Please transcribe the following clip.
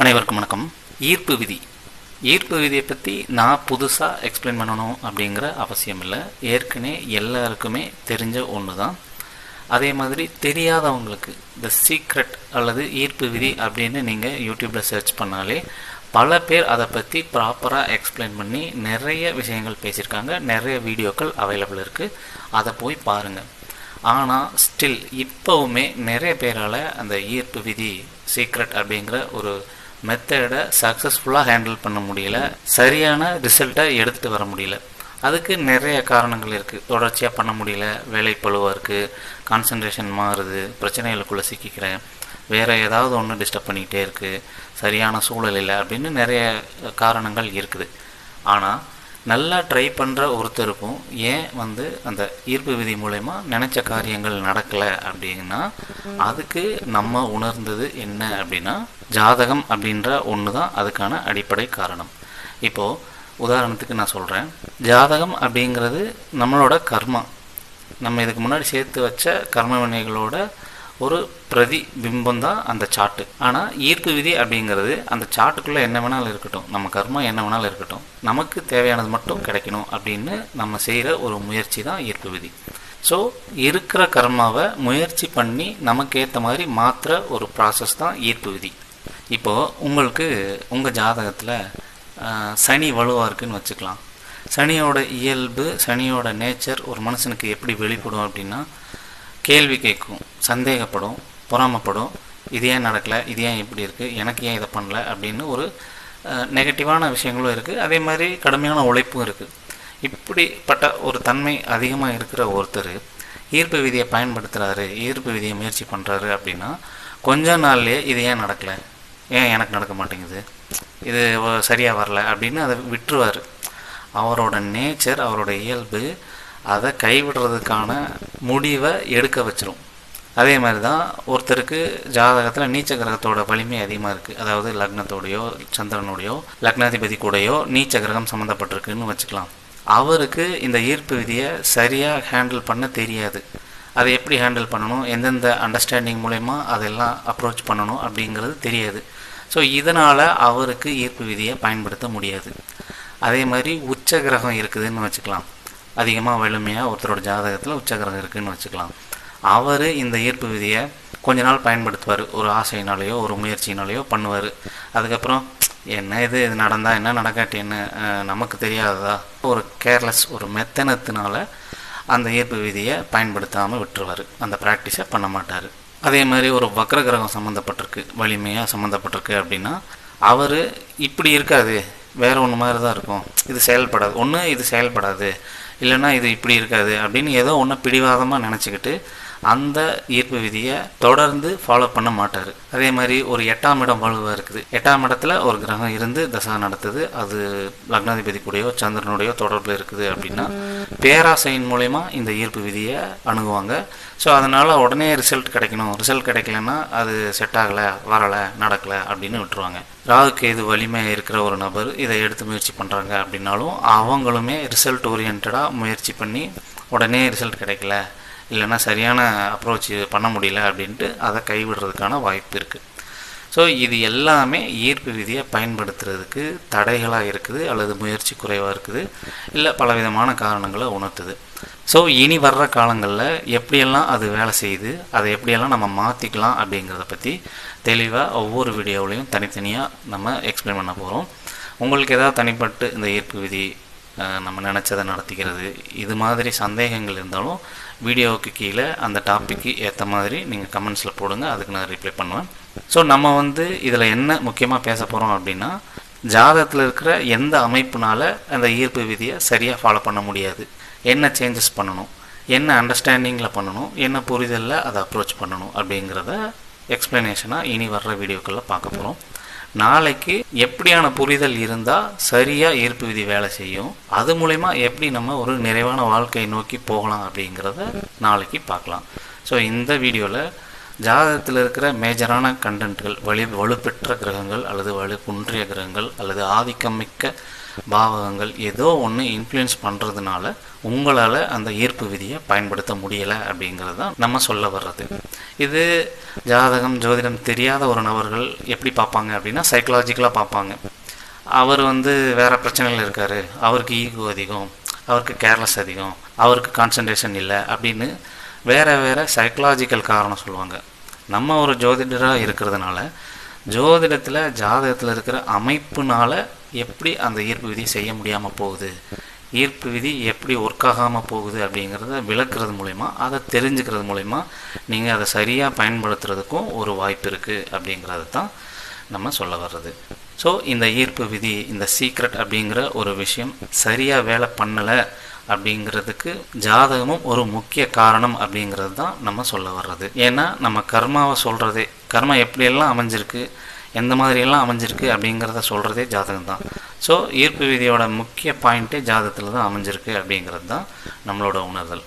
அனைவருக்கும் வணக்கம். ஈர்ப்பு விதி. ஈர்ப்பு விதியை பற்றி நான் புதுசாக எக்ஸ்பிளைன் பண்ணணும் அப்படிங்கிற அவசியம் இல்லை. ஏற்கனவே எல்லாருக்குமே தெரிஞ்ச ஒன்று தான் அதே மாதிரி தெரியாதவங்களுக்கு த சீக்ரெட் அல்லது ஈர்ப்பு விதி அப்படின்னு நீங்கள் யூடியூப்பில் சர்ச் பண்ணாலே பல பேர் அதை பற்றி ப்ராப்பராக எக்ஸ்பிளைன் பண்ணி நிறைய விஷயங்கள் பேசியிருக்காங்க. நிறைய வீடியோக்கள் அவைலபிள் இருக்குது அதை போய் பாருங்கள் ஆனால் ஸ்டில் இப்போவுமே நிறைய பேரால் அந்த ஈர்ப்பு விதி சீக்ரெட் அப்படிங்கிற ஒரு மெத்தடை சக்ஸஸ்ஃபுல்லாக ஹேண்டில் பண்ண முடியல. சரியான ரிசல்ட்டை எடுத்துகிட்டு வர முடியல. அதுக்கு நிறைய காரணங்கள் இருக்குது தொடர்ச்சியாக பண்ண முடியல. வேலை பழுவாக இருக்குது கான்சன்ட்ரேஷன் மாறுது. பிரச்சனைகளுக்குள்ளே சிக்கிக்கிறேன். வேறு ஏதாவது ஒன்று டிஸ்டர்ப் பண்ணிக்கிட்டே இருக்குது சரியான சூழல் இல்லை அப்படின்னு நிறைய காரணங்கள் இருக்குது. ஆனால் நல்லா ட்ரை பண்ணுற ஒருத்தருக்கும் ஏன் வந்து அந்த ஈர்ப்பு விதி மூலயமா நினச்ச காரியங்கள் நடக்கலை அப்படின்னா அதுக்கு நம்ம உணர்ந்தது என்ன அப்படின்னா ஜாதகம் அப்படின்ற ஒன்று தான் அதுக்கான அடிப்படை காரணம். இப்போது உதாரணத்துக்கு நான் சொல்கிறேன் ஜாதகம் அப்படிங்கிறது நம்மளோட கர்மா. நம்ம இதுக்கு முன்னாடி சேர்த்து வச்ச கர்ம வினைகளோட ஒரு பிரதி பிம்பம் தான் அந்த சாட்டு. ஆனால் ஈர்ப்பு விதி அப்படிங்கிறது அந்த சாட்டுக்குள்ளே என்ன வேணாலும் இருக்கட்டும். நம்ம கர்மா என்ன வேணாலும் இருக்கட்டும். நமக்கு தேவையானது மட்டும் கிடைக்கணும் அப்படின்னு நம்ம செய்கிற ஒரு முயற்சி தான் ஈர்ப்பு விதி. ஸோ இருக்கிற கர்மாவை முயற்சி பண்ணி நமக்கு ஏற்ற மாதிரி மாற்றுற ஒரு ப்ராசஸ் தான் ஈர்ப்பு விதி. இப்போது உங்களுக்கு உங்கள் ஜாதகத்தில் சனி வலுவாக இருக்குன்னு வச்சுக்கலாம். சனியோட இயல்பு சனியோட நேச்சர் ஒரு மனுஷனுக்கு எப்படி வெளிப்படும் அப்படின்னா கேள்வி கேட்கும் சந்தேகப்படும் பொறாமப்படும். இது ஏன் நடக்கலை? இது ஏன் இப்படி இருக்குது எனக்கு ஏன் இதை பண்ணல? அப்படின்னு ஒரு நெகட்டிவான விஷயங்களும் இருக்குது அதே மாதிரி கடுமையான உழைப்பும் இருக்குது இப்படிப்பட்ட ஒரு தன்மை அதிகமாக இருக்கிற ஒருத்தர் ஈர்ப்பு விதியை பயன்படுத்துகிறாரு ஈர்ப்பு விதியை முயற்சி பண்ணுறாரு அப்படின்னா கொஞ்ச நாள்லேயே இது ஏன் நடக்கலை? ஏன் எனக்கு நடக்க மாட்டேங்குது? இது சரியாக வரல அப்படின்னு அதை விட்டுருவார். அவரோட நேச்சர் அவரோட இயல்பு அதை கைவிடுறதுக்கான முடிவை எடுக்க வச்சிரும். அதே மாதிரி தான் ஒருத்தருக்கு ஜாதகத்தில் நீச்ச கிரகத்தோட வலிமை அதிகமாக இருக்குது அதாவது லக்னத்தோடையோ சந்திரனோடையோ லக்னாதிபதி கூடையோ நீச்ச கிரகம் சம்மந்தப்பட்டிருக்குன்னு வச்சுக்கலாம். அவருக்கு இந்த ஈர்ப்பு விதியை சரியாக ஹேண்டில் பண்ண தெரியாது. அதை எப்படி ஹேண்டில் பண்ணணும்? எந்தெந்த அண்டர்ஸ்டாண்டிங் மூலயமா அதெல்லாம் அப்ரோச் பண்ணணும் அப்படிங்கிறது தெரியாது. ஸோ இதனால் அவருக்கு ஈர்ப்பு விதியை பயன்படுத்த முடியாது. அதே மாதிரி உச்ச கிரகம் இருக்குதுன்னு வச்சுக்கலாம். அதிகமாக வலிமையாக ஒருத்தரோட ஜாதகத்தில் உச்சகிரகம் இருக்குதுன்னு வச்சுக்கலாம். அவர் இந்த ஈர்ப்பு விதியை கொஞ்ச நாள் பயன்படுத்துவார். ஒரு ஆசையினாலேயோ ஒரு முயற்சியினாலேயோ பண்ணுவார். அதுக்கப்புறம் என்ன இது? இது நடந்தால் என்ன நடக்காட்டி என்ன நமக்கு தெரியாததா? ஒரு கேர்லெஸ் ஒரு மெத்தனத்தினால அந்த ஈர்ப்பு விதியை பயன்படுத்தாமல் விட்டுருவார். அந்த ப்ராக்டிஸை பண்ண மாட்டார். அதே மாதிரி ஒரு வக்ர கிரகம் சம்மந்தப்பட்டிருக்கு வலிமையாக சம்மந்தப்பட்டிருக்கு அப்படின்னா அவர் இப்படி இருக்காது வேறு ஒன்று மாதிரி தான் இருக்கும். இது செயல்படாது. ஒன்று இது செயல்படாது. இல்லைன்னா இது இப்படி இருக்காது அப்படின்னு ஏதோ ஒன்று பிடிவாதமாக நினச்சிக்கிட்டு அந்த ஈர்ப்பு விதியை தொடர்ந்து ஃபாலோ பண்ண மாட்டார். அதே மாதிரி ஒரு எட்டாம் இடம் வலுவாக இருக்குது. எட்டாம் இடத்துல ஒரு கிரகம் இருந்து தசா நடத்துது. அது லக்னாதிபதி கூடயோ சந்திரனுடையோ தொடர்பில் இருக்குது அப்படின்னா பேராசையின் மூலயமா இந்த ஈர்ப்பு விதியை அணுகுவாங்க. ஸோ அதனால் உடனே ரிசல்ட் கிடைக்கணும். ரிசல்ட் கிடைக்கலன்னா அது செட் ஆகலை வரலை நடக்கலை அப்படின்னு விட்டுருவாங்க. ராகுக்கு இது வலிமையாக இருக்கிற ஒரு நபர் இதை எடுத்து முயற்சி பண்ணுறாங்க அப்படின்னாலும் அவங்களுமே ரிசல்ட் ஓரியன்டாக முயற்சி பண்ணி உடனே ரிசல்ட் கிடைக்கல. இல்லைன்னா சரியான அப்ரோச் பண்ண முடியல அப்படின்ட்டு அதை கைவிடுறதுக்கான வாய்ப்பு இருக்குது ஸோ இது எல்லாமே ஈர்ப்பு விதியை பயன்படுத்துறதுக்கு தடைகளாக இருக்குது அல்லது முயற்சி குறைவாக இருக்குது இல்லை பலவிதமான காரணங்களை உணர்த்துது. ஸோ இனி வர்ற காலங்களில் எப்படியெல்லாம் அது வேலை செய்யுது அதை எப்படியெல்லாம் நம்ம மாற்றிக்கலாம் அப்படிங்கிறத பற்றி தெளிவாக ஒவ்வொரு வீடியோவிலையும் தனித்தனியாக நம்ம எக்ஸ்பிளைன் பண்ண போகிறோம் உங்களுக்கு ஏதாவது தனிப்பட்டு இந்த ஈர்ப்பு விதி நம்ம நினச்சதை நடத்திக்கிறது. இது மாதிரி சந்தேகங்கள் இருந்தாலும் வீடியோவுக்கு கீழே அந்த டாப்பிக்கு ஏற்ற மாதிரி நீங்கள் கமெண்ட்ஸில் போடுங்க. அதுக்கு நான் ரிப்ளை பண்ணுவேன். ஸோ நம்ம வந்து இதில் என்ன முக்கியமாக பேச போகிறோம் அப்படின்னா ஜாதகத்தில் இருக்கிற எந்த அமைப்புனால அந்த ஈர்ப்பு விதியை சரியாக ஃபாலோ பண்ண முடியாது. என்ன சேஞ்சஸ் பண்ணணும்? என்ன அண்டர்ஸ்டாண்டிங்கில் பண்ணணும்? என்ன புரிதலில் அதை அப்ரோச் பண்ணணும் அப்படிங்கிறத எக்ஸ்ப்ளனேஷனாக இனி வர்ற வீடியோக்களில் பார்க்க போகிறோம் நாளைக்கு எப்படியான புரிதல் இருந்தால் சரியாக ஈர்ப்பு விதி வேலை செய்யும். அது மூலயமா எப்படி நம்ம ஒரு நிறைவான வாழ்க்கையை நோக்கி போகலாம் அப்படிங்கிறத நாளைக்கு பார்க்கலாம். ஸோ இந்த வீடியோவில் ஜாதகத்தில் இருக்கிற மேஜரான கண்டென்ட்கள் வலி வலுப்பெற்ற கிரகங்கள் அல்லது வலு குன்றிய கிரகங்கள் அல்லது ஆதிக்கமிக்க பாவகங்கள் ஏதோ ஒன்று இன்ஃப்ளூயன்ஸ் பண்ணுறதுனால உங்களால் அந்த ஈர்ப்பு விதியை பயன்படுத்த முடியலை அப்படிங்கிறது தான் நம்ம சொல்ல வர்றது. இது ஜாதகம் ஜோதிடம் தெரியாத ஒரு நபர்கள் எப்படி பார்ப்பாங்க அப்படின்னா சைக்கலாஜிக்கலாக பார்ப்பாங்க. அவர் வந்து வேறு பிரச்சனைகள் இருக்கார். அவருக்கு ஈகோ அதிகம். அவருக்கு கேர்லெஸ் அதிகம். அவருக்கு கான்சன்ட்ரேஷன் இல்லை அப்படின்னு வேறு வேறு சைக்கலாஜிக்கல் காரணம் சொல்லுவாங்க. நம்ம ஒரு ஜோதிடராக இருக்கிறதுனால ஜோதிடத்தில் ஜாதகத்தில் இருக்கிற அமைப்புனால் எப்படி அந்த ஈர்ப்பு விதி செய்ய முடியாமல் போகுது? ஈர்ப்பு விதி எப்படி ஒர்க் ஆகாமல் போகுது அப்படிங்கிறத விளக்குறது மூலயமா அதை தெரிஞ்சுக்கிறது மூலயமா நீங்கள் அதை சரியாக பயன்படுத்துறதுக்கும் ஒரு வாய்ப்பு இருக்குது அப்படிங்கிறது தான் நம்ம சொல்ல வர்றது. ஸோ இந்த ஈர்ப்பு விதி இந்த சீக்ரெட் அப்படிங்கிற ஒரு விஷயம் சரியாக வேலை பண்ணலை அப்படிங்கிறதுக்கு ஜாதகமும் ஒரு முக்கிய காரணம் அப்படிங்கிறது தான் நம்ம சொல்ல வர்றது. ஏன்னா நம்ம கர்மாவை சொல்கிறதே கர்மா எப்படியெல்லாம் அமைஞ்சிருக்கு எந்த மாதிரியெல்லாம் அமைஞ்சிருக்கு அப்படிங்கிறத சொல்கிறதே ஜாதகம் தான். ஸோ ஈர்ப்பு விதியோட முக்கிய பாயிண்ட்டே ஜாதகத்தில் தான் அமைஞ்சிருக்கு அப்படிங்கிறது தான் நம்மளோட உணர்தல்.